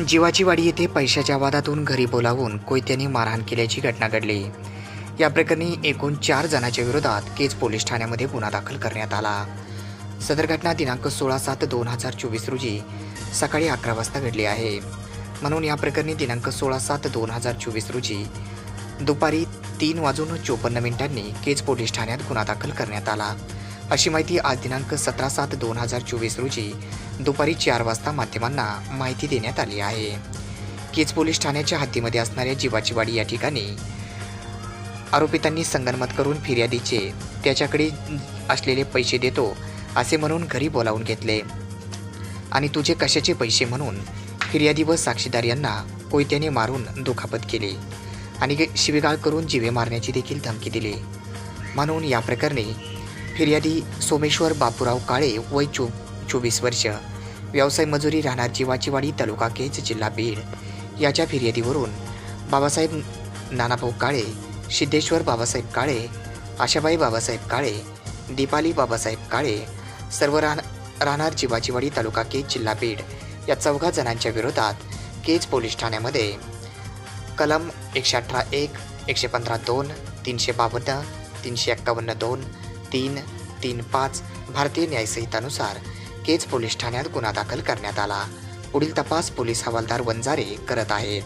जीवाची वाडी येथे पैशाच्या वादातून घरी बोलावून कोयत्याने मारहाण केल्याची घटना घडली. या प्रकरणी एकूण चार जणांच्या विरोधात केज पोलीस ठाण्यामध्ये गुन्हा दाखल करण्यात आला. सदर घटना दिनांक सोळा सात दोन हजार चोवीस रोजी सकाळी अकरा वाजता घडली आहे. म्हणून या प्रकरणी दिनांक सोळा सात दोन हजार चोवीस रोजी दुपारी तीन वाजून चोपन्न मिनिटांनी केज पोलीस ठाण्यात गुन्हा दाखल करण्यात आला. अशी माहिती आज दिनांक सतरा सात दोन हजार चोवीस रोजी दुपारी चार वाजता माध्यमांना माहिती देण्यात आली आहे. केज पोलीस ठाण्याच्या हद्दीमध्ये असणाऱ्या जीवाची वाडी या ठिकाणी आरोपितांनी संगनमत करून फिर्यादीचे त्याच्याकडे असलेले पैसे देतो असे म्हणून घरी बोलावून घेतले. आणि तुझे कशाचे पैसे म्हणून फिर्यादी व साक्षीदार यांना कोयत्याने मारून दुखापत केली आणि शिवीगाळ करून जिवे मारण्याची देखील धमकी दिली. म्हणून या प्रकरणी फिर्यादी सोमेश्वर बापूराव काळे वय चो चोवीस वर्ष. व्यवसाय मजुरी राहणार जीवाचीवाडी तालुका केज जिल्हा बीड. याच्या फिर्यादीवरून बाबासाहेब नानाभाऊ काळे सिद्धेश्वर बाबासाहेब काळे आशाबाई बाबासाहेब काळे दीपाली बाबासाहेब काळे सर्व राह राहणार जीवाचीवाडी तालुका केज जिल्हा बीड या चौघा जणांच्या विरोधात केज पोलीस ठाण्यामध्ये. कलम एकशे अठरा एक एकशे पंधरा दोन तीनशे बावन्न तीनशे एक्कावन्न दोन तीन तीन पाच भारतीय न्यायसंहितानुसार केज पोलीस ठाण्यात गुन्हा दाखल करण्यात आला. पुढील तपास पोलीस हवालदार वंजारे करत आहेत.